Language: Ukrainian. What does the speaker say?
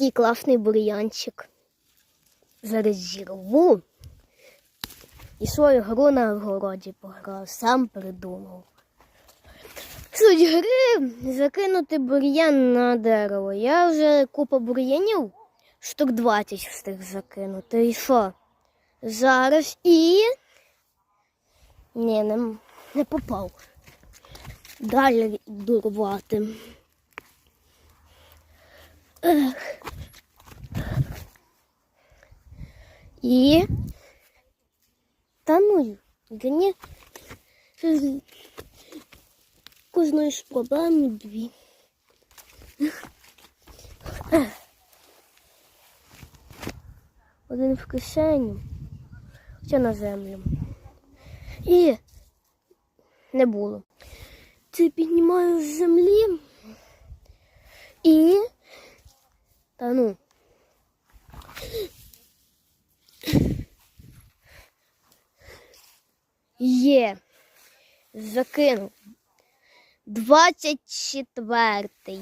який класний бур'янчик. Зараз зірву. І свою гру на городі пограв, сам придумав. Суть гри закинути бур'ян на дерево. Я вже купа бур'янів, штук 20 встиг закинути. І що? Зараз і. Ні, не, не попав. Далі йду рвати. Ех. І. Та ну, мені кожної ж проблеми дві. Один в кишеню, ще на землю. І не було. Це піднімаю з землі і. Та ну. Є. Закинув. Двадцять четвертий.